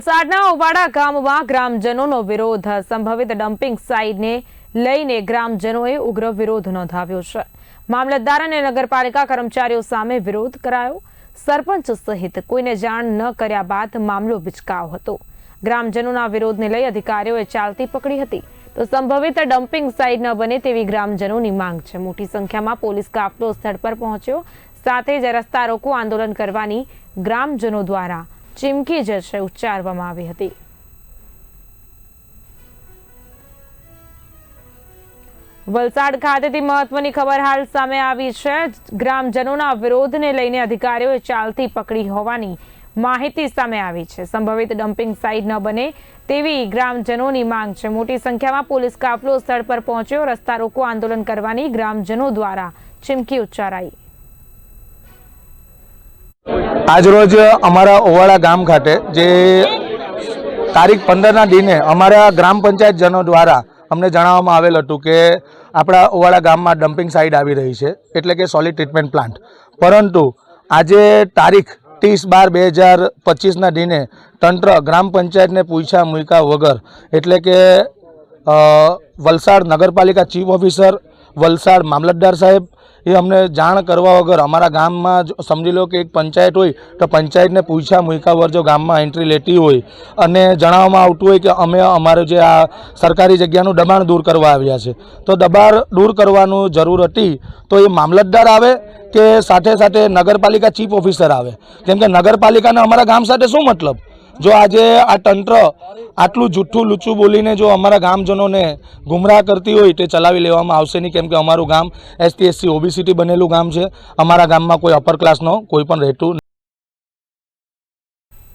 વલસાડના ઉવાડા ગામમાં ગ્રામજનોનો વિરોધ સંભવિત ડમ્પિંગ સાઇટને લઈને ગ્રામજનોએ ઉગ્ર વિરોધ નોંધાવ્યો છે. મામલતદાર અને નગરપાલિકા કર્મચારીઓ સામે વિરોધ કરાયો. સરપંચ સહિત કોઈને જાણ ન કર્યા બાદ મામલો વિચકાવ હતો. ગ્રામજનોના વિરોધને લઈ અધિકારીઓએ ચાલતી પકડી હતી. તો સંભવિત ડમ્પિંગ સાઇટ ન બને તેવી ગ્રામજનોની માંગ છે. મોટી સંખ્યામાં પોલીસ કાફલો સ્થળ પર પહોંચ્યો. સાથે જ રસ્તા રોકો આંદોલન કરવાની ગ્રામજનો દ્વારા ચીમકી જે ઉચ્ચારવામાં આવી હતી. વલસાડ ખાતેથી મહત્વની ખબર હાલ સામે આવી છે. ગ્રામજનોના વિરોધને લઈને અધિકારીઓએ ચાલતી પકડી હોવાની માહિતી સામે આવી છે. સંભવિત ડમ્પિંગ સાઇટ ન બને તેવી ગ્રામજનોની માંગ છે. મોટી સંખ્યામાં પોલીસ કાફલો સ્થળ પર પહોંચ્યો. રસ્તા રોકો આંદોલન કરવાની ગ્રામજનો દ્વારા ચીમકી ઉચ્ચારાઈ. આજરોજ અમારા ઓવાળા ગામ ખાતે જે તારીખ પંદરના દિને અમારા ગ્રામ પંચાયતજનો દ્વારા અમને જણાવવામાં આવેલ હતું કે આપણા ઓવાળા ગામમાં ડમ્પિંગ સાઇટ આવી રહી છે, એટલે કે સોલિડ ટ્રીટમેન્ટ પ્લાન્ટ પરંતુ આજે તારીખ ત્રીસ બાર બે હજાર પચીસના દિને તંત્ર ગ્રામ પંચાયતને પૂછ્યા મૂક્યા વગર, એટલે કે વલસાડ નગરપાલિકા ચીફ ઓફિસર વલસાડ મામલતદાર સાહેબ, એ અમને જાણ કરવા વગર અમારા ગામમાં જ સમજી લો કે એક પંચાયત હોય, તો પંચાયતને પૂછ્યા મૂક્યા જો ગામમાં એન્ટ્રી લેતી હોય. અને જણાવવામાં આવતું હોય કે અમે અમારે જે આ સરકારી જગ્યાનું દબાણ દૂર કરવા આવ્યા છે. તો દબાણ દૂર કરવાનું જરૂર હતી, તો એ મામલતદાર આવે કે સાથે સાથે નગરપાલિકા ચીફ ઓફિસર આવે? કેમ કે નગરપાલિકાને અમારા ગામ સાથે શું મતલબ? જો આજે આ તંત્ર આટલું જૂઠું લૂચું બોલીને જો અમારા ગામજનોને ગુમરાહ કરતી હોય તે ચલાવી લેવામાં આવશે નહીં, કેમ કે અમારું ગામ એસટી, એસસી ઓબીસીટી બનેલું ગામ છે. અમારા ગામમાં કોઈ અપર ક્લાસનો કોઈ પણ રહેતું